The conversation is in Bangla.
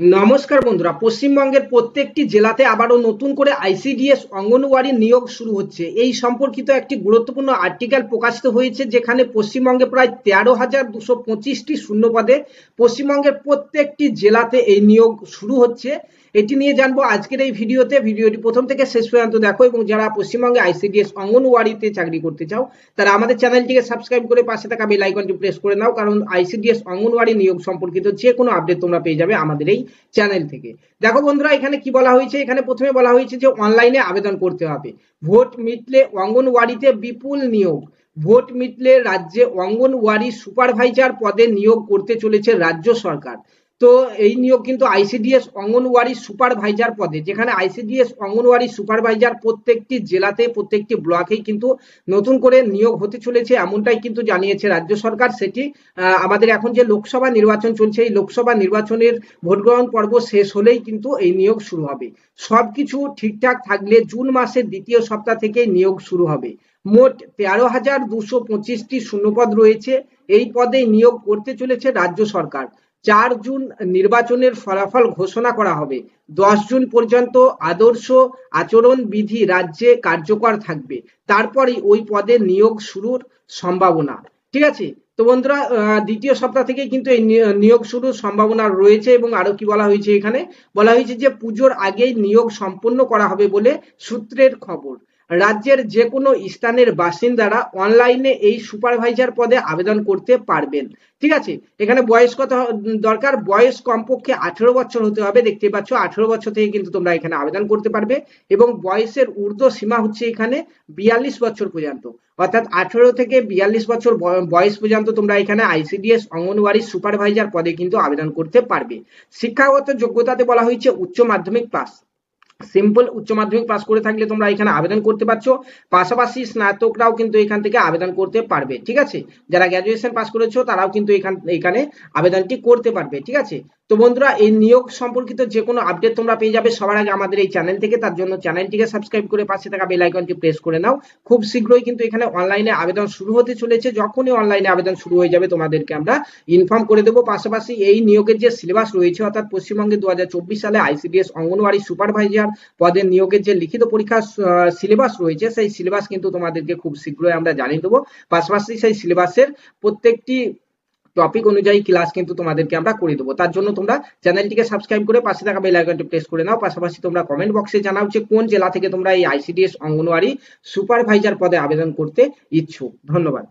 নমস্কার বন্ধুরা, পশ্চিমবঙ্গের প্রত্যেকটি জেলাতে আবারও নতুন করে আইসিডিএস অঙ্গনওয়াড়ি নিয়োগ শুরু হচ্ছে। এই সম্পর্কিত একটি গুরুত্বপূর্ণ আর্টিকেল প্রকাশিত হয়েছে, যেখানে পশ্চিমবঙ্গে প্রায় তেরো হাজার দুশো পঁচিশটি শূন্য পদে পশ্চিমবঙ্গের প্রত্যেকটি জেলাতে এই নিয়োগ শুরু হচ্ছে। এটি নিয়ে জানব আজকের এই ভিডিওতে। ভিডিওটি প্রথম থেকে শেষ পর্যন্ত দেখো এবং যারা পশ্চিমবঙ্গে আইসিডিএস অঙ্গনওয়াড়িতে চাকরি করতে চাও, তারা আমাদের চ্যানেলটিকে সাবস্ক্রাইব করে পাশে থাকা বেল আইকনটি প্রেস করে নাও, কারণ আইসিডিএস অঙ্গনওয়াড়ি নিয়োগ সম্পর্কিত যে কোনো আপডেট তোমরা পেয়ে যাবে আমাদের এই চ্যানেল থেকে। দেখো বন্ধুরা, এখানে কি বলা হয়েছে? এখানে প্রথমে বলা হয়েছে যে অনলাইনে আবেদন করতে হবে। ভোট মিটলে অঙ্গনওয়াড়িতে বিপুল নিয়োগ। ভোট মিটলে রাজ্যে অঙ্গনওয়াড়ি সুপারভাইজার পদে নিয়োগ করতে চলেছে রাজ্য সরকার। তো এই নিয়োগ কিন্তু আইসিডিএস অঙ্গনওয়াড়ি সুপারভাইজার পদে, যেখানে আইসিডিএস অঙ্গনওয়াড়ি সুপারভাইজার প্রত্যেকটি জেলাতে প্রত্যেকটি ব্লকেই কিন্তু নতুন করে নিয়োগ হতে চলেছে, এমনটাই কিন্তু জানিয়েছে রাজ্য সরকার। সেটি আমাদের এখন যে লোকসভা নির্বাচন চলছে, এই লোকসভা নির্বাচনের ভোটগ্রহণ পর্ব শেষ হলেই কিন্তু এই নিয়োগ শুরু হবে। সবকিছু ঠিকঠাক থাকলে জুন মাসের দ্বিতীয় সপ্তাহ থেকেই নিয়োগ শুরু হবে। মোট তেরো হাজার দুশো পঁচিশটি শূন্যপদ রয়েছে, এই পদে নিয়োগ করতে চলেছে রাজ্য সরকার। চার জুন নির্বাচনের ফলাফল ঘোষণা করা হবে। দশ জুন পর্যন্ত আদর্শ আচরণ বিধি রাজ্যে কার্যকর থাকবে। তারপরেই ওই পদে নিয়োগ শুরুর সম্ভাবনা। ঠিক আছে? তো বন্ধুরা দ্বিতীয় সপ্তাহ থেকে কিন্তু এই নিয়োগ শুরুর সম্ভাবনা রয়েছে এবং আরও কি বলা হয়েছে এখানে? বলা হয়েছে যে পুজোর আগেই নিয়োগ সম্পন্ন করা হবে বলে সূত্রের খবর। রাজ্যের যে কোনো স্থানের বাসিন্দারা অনলাইনে এই সুপারভাইজার পদে আবেদন করতে পারবেন। ঠিক আছে? এখানে বয়স কত দরকার। বয়স কমপক্ষে আঠেরো বছর হতে হবে। দেখতে পাচ্ছ, আঠেরো বছর থেকে কিন্তু তোমরা এখানে আবেদন করতে পারবে এবং বয়সের ঊর্ধ্ব সীমা হচ্ছে এখানে বিয়াল্লিশ বছর পর্যন্ত। অর্থাৎ আঠেরো থেকে বিয়াল্লিশ বছর বয়- বয়স পর্যন্ত তোমরা এখানে আইসিডিএস অঙ্গনওয়াড়ি সুপারভাইজার পদে কিন্তু আবেদন করতে পারবে। শিক্ষাগত যোগ্যতাতে বলা হয়েছে উচ্চ মাধ্যমিক পাস। সিম্পল উচ্চ মাধ্যমিক পাস করে থাকলে তোমরা এখানে আবেদন করতে পারছ। পাশাপাশি স্নাতকরাও কিন্তু এখান থেকে আবেদন করতে পারবে, ঠিক আছে? যারা গ্রাজুয়েশন পাস করেছ তারাও কিন্তু এখান আবেদনটি করতে পারবে, ঠিক আছে? তো বন্ধুরা, এই নিয়োগ সম্পর্কিত যে কোনো আপডেট তোমরা পেয়ে যাবে সবার আগে আমাদের এই চ্যানেল থেকে। তার জন্য চ্যানেলটিকে সাবস্ক্রাইব করে পাশে থাকা বেল আইকনটি প্রেস করে নাও। খুব শীঘ্রই কিন্তু এখানে অনলাইনে আবেদন শুরু হতে চলেছে। যখনই অনলাইনে আবেদন শুরু হয়ে যাবে, তোমাদেরকে আমরা ইনফর্ম করে দেবো। পাশাপাশি এই নিয়োগের যে সিলেবাস রয়েছে, অর্থাৎ পশ্চিমবঙ্গে দু হাজার চব্বিশ সালে আইসিডিএস অঙ্গনওয়াড়ি সুপারভাইজার পদের নিয়োগের যে লিখিত পরীক্ষার সিলেবাস রয়েছে, সেই সিলেবাস কিন্তু তোমাদেরকে খুব শীঘ্রই আমরা জানিয়ে দেবো। পাশাপাশি সেই সিলেবাসের প্রত্যেকটি টপিক অনুযায়ী ক্লাস কিন্তু তোমাদেরকে আমরা করে দেবো। তার জন্য তোমরা চ্যানেলটিকে সাবস্ক্রাইব করে পাশে থাকা বেল আইকনটি প্রেস করে নাও। পাশাপাশি তোমরা কমেন্ট বক্সে জানাও যে কোন জেলা থেকে তোমরা এই আইসিডিএস অঙ্গনওয়াড়ি সুপারভাইজার পদে আবেদন করতে ইচ্ছুক। ধন্যবাদ।